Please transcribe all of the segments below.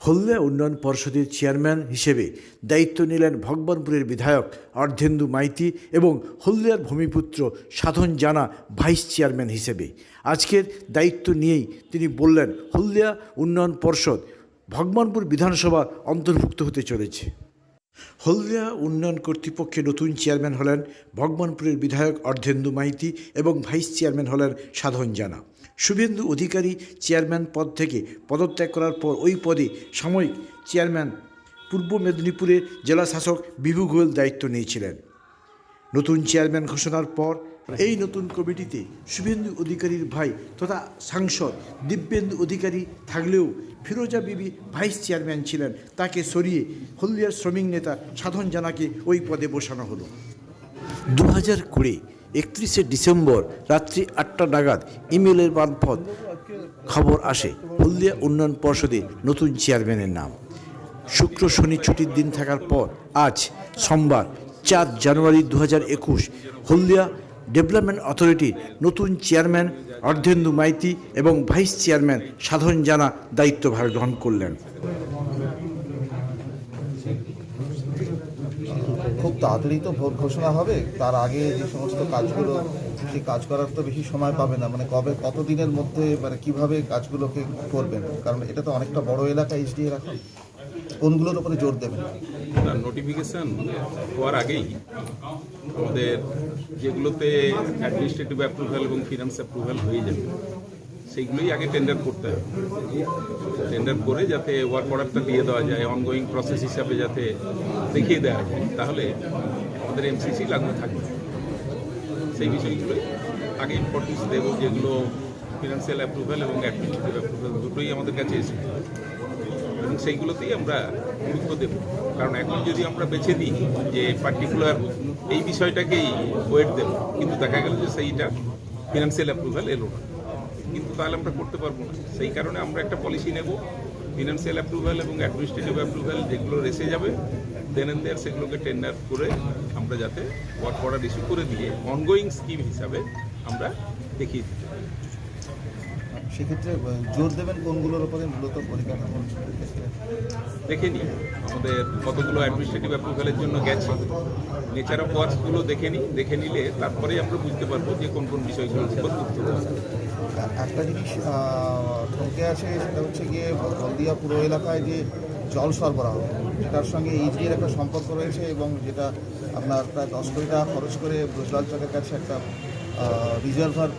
হলদিয়া উন্নয়ন পর্ষদের চেয়ারম্যান হিসেবে দায়িত্ব নিলেন ভগবানপুরের বিধায়ক অর্ধেন্দু মাইতি এবং হলদিয়ার ভূমিপুত্র সাধন জানা ভাইস চেয়ারম্যান হিসেবে। আজকের দায়িত্ব নিয়েই তিনি বললেন, হলদিয়া উন্নয়ন পর্ষদ ভগবানপুর বিধানসভা অন্তর্ভুক্ত হতে চলেছে। হলদিয়া উন্নয়ন কর্তৃপক্ষের নতুন চেয়ারম্যান হলেন ভগবানপুরের বিধায়ক অর্ধেন্দু মাইতি এবং ভাইস চেয়ারম্যান হলেন সাধন জানা। শুভেন্দু অধিকারী চেয়ারম্যান পদ থেকে পদত্যাগ করার পর ওই পদে সাময়িক চেয়ারম্যান, পূর্ব মেদিনীপুরের জেলা শাসক বিভু গোয়েল দায়িত্ব নিয়েছিলেন। নতুন চেয়ারম্যান ঘোষণার পর এই নতুন কমিটিতে শুভেন্দু অধিকারীর ভাই তথা সাংসদ দিব্যেন্দু অধিকারী থাকলেও ফিরোজা বিবি ভাইস চেয়ারম্যান ছিলেন। তাকে সরিয়ে হলদিয়ার শ্রমিক নেতা সাধন জানাকে ওই পদে বসানো হলো। দু হাজার কুড়ি একত্রিশে ডিসেম্বর রাত্রি আটটা নাগাদ ইমেলের মারফত খবর আসে হলদিয়া উন্নয়ন পর্ষদে নতুন চেয়ারম্যানের নাম। শুক্র শনি ছুটির দিন থাকার পর আজ সোমবার চার জানুয়ারি দু একুশ হলদিয়া ডেভেলপমেন্ট অথরিটির নতুন চেয়ারম্যান অর্ধেন্দু মাইতি এবং ভাইস চেয়ারম্যান সাধন জানা দায়িত্বভার গ্রহণ করলেন। খুব তাড়াতাড়ি তো ভোট ঘোষণা হবে। তার আগে যে সমস্ত কাজগুলো সেই কাজ করার তো বেশি সময় পাবে না। মানে কবে কত দিনের মধ্যে মানে কীভাবে কাজগুলোকে করবেন? কারণ এটা তো অনেকটা বড় এলাকা এইচডি এলাকা কোনগুলোর উপরে জোর দেবেন? নোটিফিকেশন হওয়ার আগেই আমাদের যেগুলোতে অ্যাডমিনিস্ট্রেটিভ অ্যাপ্রুভাল এবং ফিনান্স অ্যাপ্রুভাল হয়ে যাবে সেইগুলোই আগে টেন্ডার করতে হবে। টেন্ডার করে যাতে ওয়ার্ক অর্ডারটা দিয়ে দেওয়া যায় অনগোয়িং প্রসেস হিসাবে যাতে দেখিয়ে দেওয়া যায়, তাহলে আমাদের এমসিসি লাগু থাকবে। সেই বিষয়গুলোই আগে ইম্পর্টেন্স দেবো, যেগুলো ফিনান্সিয়াল অ্যাপ্রুভাল এবং অ্যাডমিনিস্ট্রেটিভ অ্যাপ্রুভাল দুটোই আমাদের কাছে এসেছে। এবং সেইগুলোতেই আমরা গুরুত্ব দেব। কারণ এখন যদি আমরা বেছে দিই যে পার্টিকুলার এই বিষয়টাকেই ওয়েট দেব, কিন্তু দেখা গেল যে সেইটা ফিনান্সিয়াল অ্যাপ্রুভাল এলো না। কিন্তু তাহলে আমরা করতে পারব না। সেই কারণে আমরা একটা পলিসি নেব ফিনান্সিয়াল অ্যাপ্রুভাল এবং অ্যাডমিনিস্ট্রেটিভ অ্যাপ্রুভাল যেগুলো রেসে যাবে দেন এন্ড দেয়ার সেগুলোকে টেন্ডার করে আমরা যাতে ওয়ার্ক অর্ডার ইস্যু করে দিয়ে অনগোয়িং স্কিম হিসাবে আমরা দেখিয়ে দিতে পারি। সেক্ষেত্রে জোর দেবেন কোনগুলোর উপরে মূলত পরিকাঠামোর ক্ষেত্রে দেখে নিই। আমাদের কতগুলো অ্যাডমিনিস্ট্রেটিভ অ্যাপ্রুভালের জন্য গেছে। নেচার অফ ওয়ার্কসগুলো দেখে নিই। দেখে নিলে তারপরেই আমরা বুঝতে পারব যে কোন কোন বিষয়গুলোর উপর গুরুত্ব একটা জিনিস থমকে আছে সেটা হচ্ছে গিয়ে হলদিয়া পুরো এলাকায় যে জল সরবরাহ সেটার সঙ্গে এইচডির একটা সম্পর্ক রয়েছে এবং যেটা আপনার প্রায় দশ কোটি টাকা খরচ করে ব্রজলাল চকের কাছে একটা রিজার্ভার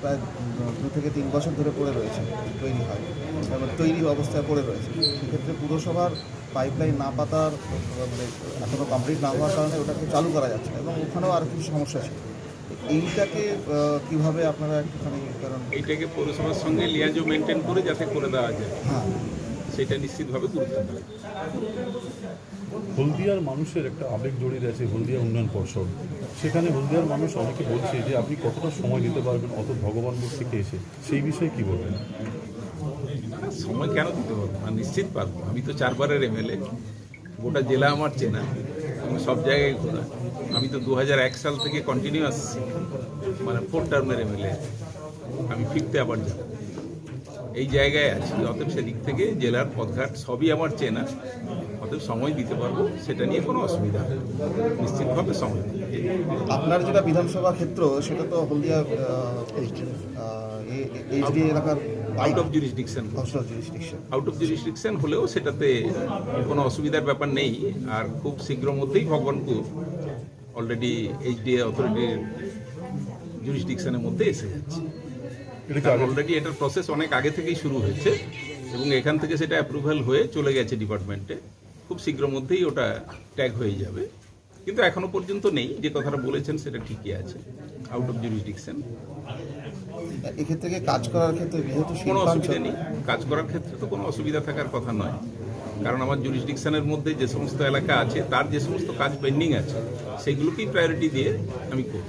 প্রায় দু থেকে তিন বছর ধরে পড়ে রয়েছে তৈরি হয়। এবার তৈরি অবস্থায় পড়ে রয়েছে। সেক্ষেত্রে পুরসভার পাইপলাইন না পাতার মানে এখনও কমপ্লিট না হওয়ার কারণে ওটাকে চালু করা যাচ্ছে এবং ওখানেও আর কিছু সমস্যা ছিল এইটাকে কীভাবে আপনারা একটুখানি কারণ এইটাকে পৌরসভার সঙ্গে লিয়াজো মেনটেন করে যাতে করে দেওয়া যায় হ্যাঁ। সেটা নিশ্চিতভাবে গুরুত্ব হলদিয়ার মানুষের একটা আবেগ জড়িয়ে আছে হলদিয়া উন্নয়ন পর্ষদ। সেখানে হলদিয়ার মানুষ অনেকে বলছে যে, আপনি কতটা সময় দিতে পারবেন? অত ভগবানপুর থেকে এসে? সেই বিষয়ে কি বলবেন? সময় কেন দিতে পারব না নিশ্চিত পারব। আমি তো চারবারের এমএলএ। গোটা জেলা আমার চেনা। আমি সব জায়গায় ঘোরা। আমি তো দু সাল থেকে কন্টিনিউয়াস মানে ফোর টার্মের এমএলএ। আমি ফিরতে আবার যাব। এই জায়গায় আছি। অতএব সেদিক থেকে জেলার পথঘাট সবই আমার চেনা। অতএব সময় দিতে পারব সেটা নিয়ে কোনো অসুবিধা হবে নিশ্চিতভাবে সময় আপনার যেটা বিধানসভা ক্ষেত্র সেটা তো হলদিয়া এইচডি এলাকার out of jurisdiction out of jurisdiction হলেও সেটাতে কোনো অসুবিধার ব্যাপার নেই। আর খুব শীঘ্র মধ্যেই ভগবানপুর অলরেডি এইচডিএ অথরিটির জুরিসডিকশনের মধ্যে এসে যাচ্ছে। অলরেডি এটার প্রসেস অনেক আগে থেকেই শুরু হয়েছে এবং এখান থেকে সেটা অ্যাপ্রুভাল হয়ে চলে গেছে ডিপার্টমেন্টে খুব শীঘ্র মধ্যেই ওটা ট্যাগ হয়ে যাবে। কিন্তু এখনও পর্যন্ত নেই যে কথাটা বলেছেন সেটা ঠিকই আছে আউট অফ জুরিসডিকশন এক্ষেত্রে কাজ করার ক্ষেত্রে কোনো অসুবিধা নেই কাজ করার ক্ষেত্রে তো কোনো অসুবিধা থাকার কথা নয়। কারণ আমার জুরিসডিকশনের মধ্যে যে সমস্ত এলাকা আছে তার যে সমস্ত কাজ পেন্ডিং আছে সেগুলোকেই প্রায়োরিটি দিয়ে আমি করব।